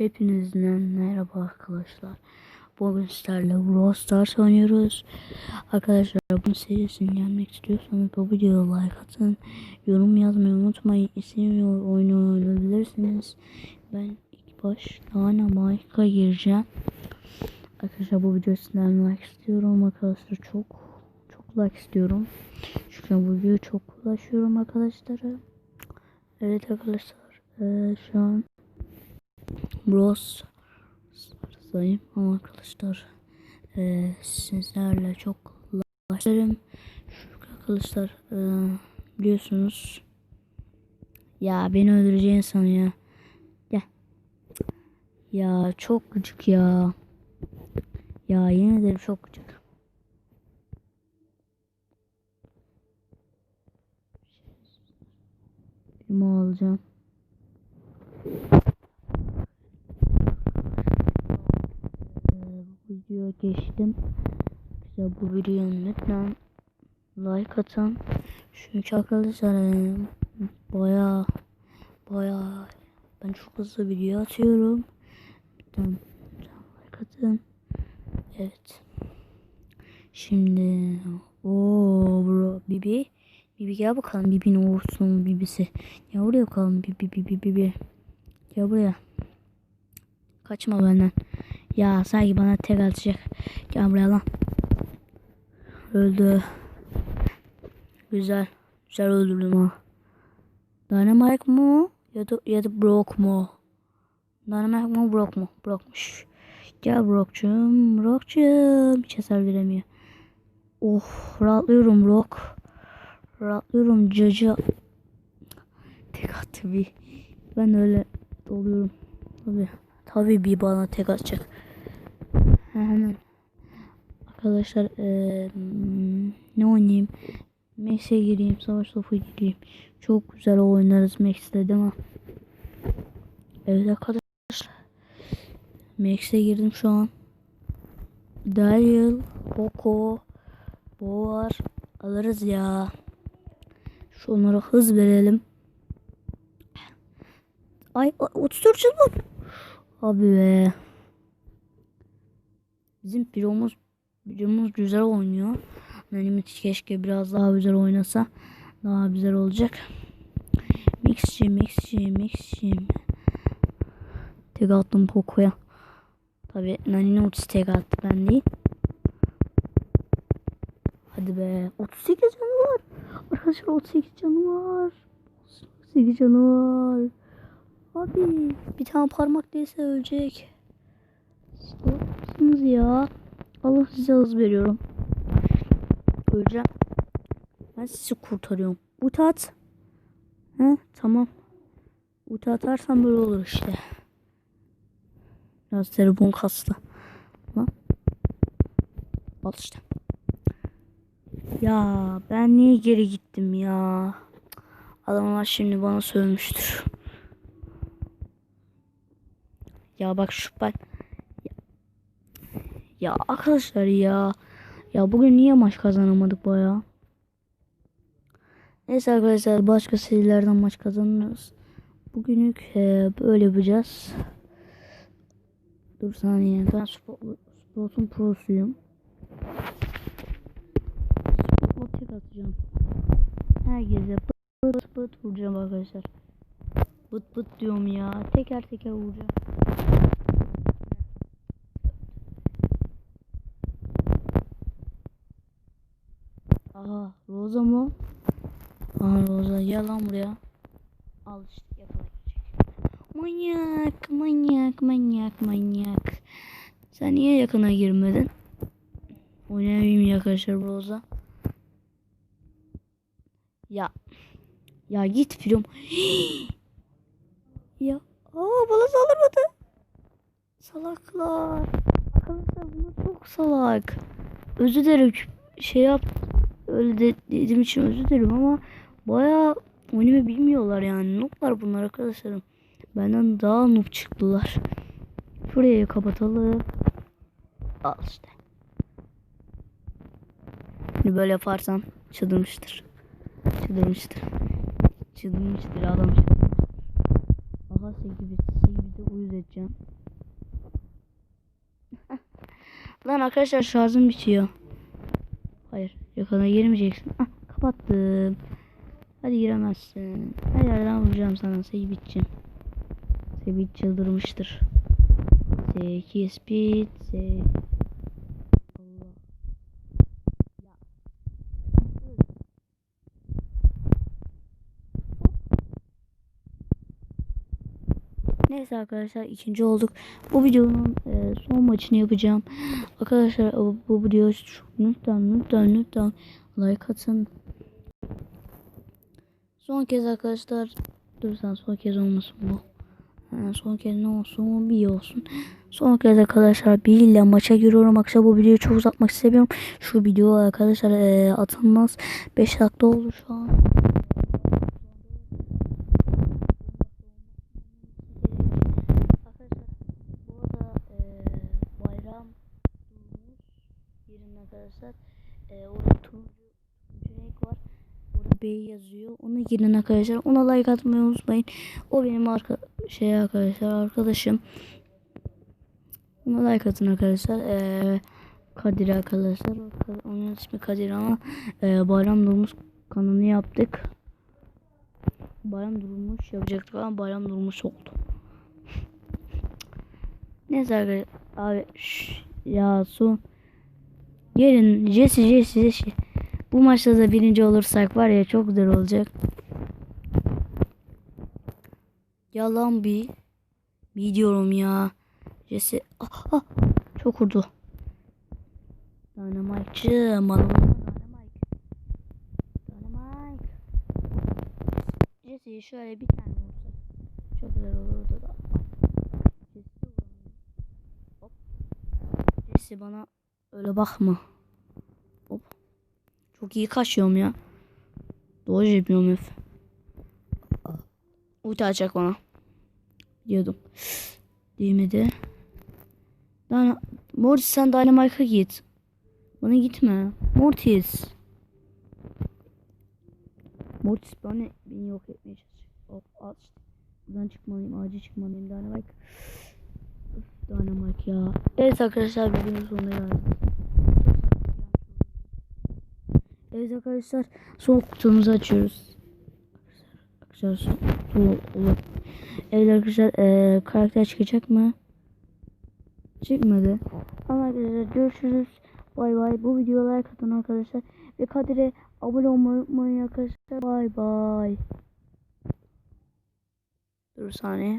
Hepinizden merhaba arkadaşlar. Bugün sizlerle Brawl Stars oynuyoruz. Arkadaşlar bu serisini gelmek istiyorsanız bu videoya like atın. Yorum yazmayı unutmayın. İstemiyor oyunu oynayabilirsiniz. Ben ilk baş Dynamite'a gireceğim. Arkadaşlar bu videoyu sizden like istiyorum arkadaşlar. Çok çok like istiyorum. Çünkü bu videoyu çok ulaşıyorum arkadaşlara. Evet arkadaşlar. Ee, şu an Bros sayım ama arkadaşlar e, sizlerle çok. Şu arkadaşlar e, biliyorsunuz ya beni öldüreceğini sanıyor. Ya ya çok gıcık ya. Ya yine de çok gıcık. Elimi alacağım. Videoya geçtim. Güzel bu videoyu lütfen like atın. Çünkü arkadaşlar e, baya baya ben çok hızlı video atıyorum. Lütfen, like atın. Evet. Şimdi o bro Bibi Bibi gel bakalım Bibi ne olursun Bibisi. Ya buraya bakalım Bibi Bibi Bibi. Gel buraya. Kaçma benden. Ya sanki bana tek atacak. Gel lan. Öldü. Güzel. Güzel öldürdüm ha. Dynamite mu? Ya da, ya da Brock mu? Dynamite mu Brock mu? Brockmuş. Gel Brock'cum. Brock'cum. Hiç hasar veremiyor. Oh rahatlıyorum Brock. Rahatlıyorum Caca. Tek attı bir. Ben öyle oluyorum. Tabii. Tabii bir bana tek atacak. Hemen. Arkadaşlar eee, ne oynayayım? Max'e gireyim. Savaş topu gireyim. Çok güzel oynarız Max'te değil mi? Evet arkadaşlar. Max'e girdim şu an. Daryl, Poco, Boğar alırız ya. Şunlara hız verelim. Ay 34 çılbır. Abi be. Bizim piromuz piromuz güzel oynuyor. Benim keşke biraz daha güzel oynasa daha güzel olacak. Mixçi, mixçi, mixçi. Tek attım Poco'ya. Tabi Nani'nin ultisi tek attı ben değil. Hadi be. 38 canı var. Arkadaşlar 38 canı var. 38 canı var. Abi bir tane parmak değse ölecek. Salaksınız ya. Allah size hız veriyorum. Öleceğim. Ben sizi kurtarıyorum. Uta at. He tamam. Uta atarsan böyle olur işte. Biraz telefon kastı. Lan. Al işte. Ya ben niye geri gittim ya? Adamlar şimdi bana sövmüştür. Ya bak şu bak. Ya, arkadaşlar ya. Ya bugün niye maç kazanamadık baya? Neyse arkadaşlar başka serilerden maç kazanırız. Bugünlük e, böyle yapacağız. Dur saniye ben Sport'un prosuyum. Sport tek atacağım. Herkese bıt bıt bıt vuracağım arkadaşlar. Bıt bıt diyorum ya. Teker teker vuracağım. Aha Roza mı? Aha Roza gel lan buraya. Al işte yakalayacak. Manyak manyak manyak manyak. Sen niye yakına girmedin? Oynayamayayım arkadaşlar Roza. Ya. Ya git film. ya. Aa bana saldırmadı. Salaklar. Arkadaşlar bunlar çok salak. Özür dilerim şey yap öyle de, dediğim için özür dilerim ama baya oyunu bilmiyorlar yani. Nooblar bunlar arkadaşlarım. Benden daha noob çıktılar. Şurayı kapatalım. Al işte. Şimdi böyle yaparsam çıldırmıştır. Çıldırmıştır. Çıldırmıştır adam. Aha 8 bit. 8 bit milleti uyuz edeceğim. Lan arkadaşlar şarjım bitiyor. Yakına girmeyeceksin. Ah, kapattım. Hadi giremezsin. Her yerden vuracağım sana Seybit'cim. Seybit çıldırmıştır. Zeki speed. Ze... Allah. Ya. Neyse arkadaşlar ikinci olduk. Bu videonun e, son maçını yapacağım. Arkadaşlar bu, bu video lütfen lütfen lütfen like atın. Son kez arkadaşlar dur sen son kez olmasın bu. Ha, son kez ne olsun bir olsun. Son kez arkadaşlar bir ile maça giriyorum. Akşam bu videoyu çok uzatmak istemiyorum. Şu video arkadaşlar e, atılmaz. 5 dakika oldu şu an. Arkadaşlar bu arada e, bayram durmuş yerinde arkadaşlar. E, orada turuncu, renk var. Orada B yazıyor. Ona girin arkadaşlar. Ona like atmayı unutmayın. O benim arka şey arkadaşlar arkadaşım. Ona like atın arkadaşlar. E, Kadir arkadaşlar. Onun ismi Kadir ama e, bayram durmuş kanını yaptık. Bayram durmuş yapacaktık ama bayram durmuş oldu. Neyse arkadaşlar. Abi şş, ya su. Gelin Jesse Jesse Jesse. Bu maçta da birinci olursak var ya çok güzel olacak. Yalan bir. Diyorum ya. Jesse. Ah, ah. Çok vurdu. Dynamite'cı. Malum. Dynamite. Dynamite. Jesse'yi şöyle bir tane vursak. Çok güzel olurdu da. Jesse bana öyle bakma. Çok iyi kaçıyorum ya. Doğru yapıyorum hep. Ulti açacak bana. Diyordum. Değmedi. Daha Mortis sen Dynamite'a git. Bana gitme. Mortis. Mortis bana beni yok etmeye çalışıyor. Hop işte. Buradan çıkmalıyım. Acil çıkmalıyım. Dynamite. Üf, Dynamite ya. Evet arkadaşlar videonun sonuna geldik. Evet arkadaşlar son kutumuzu açıyoruz. Arkadaşlar olur. Evet arkadaşlar eee, karakter çıkacak mı? Çıkmadı. Ama arkadaşlar görüşürüz. Bay bay. Bu videoya like atın arkadaşlar. Ve Kadir'e abone olmayı unutmayın arkadaşlar. Bay bay. Dur saniye.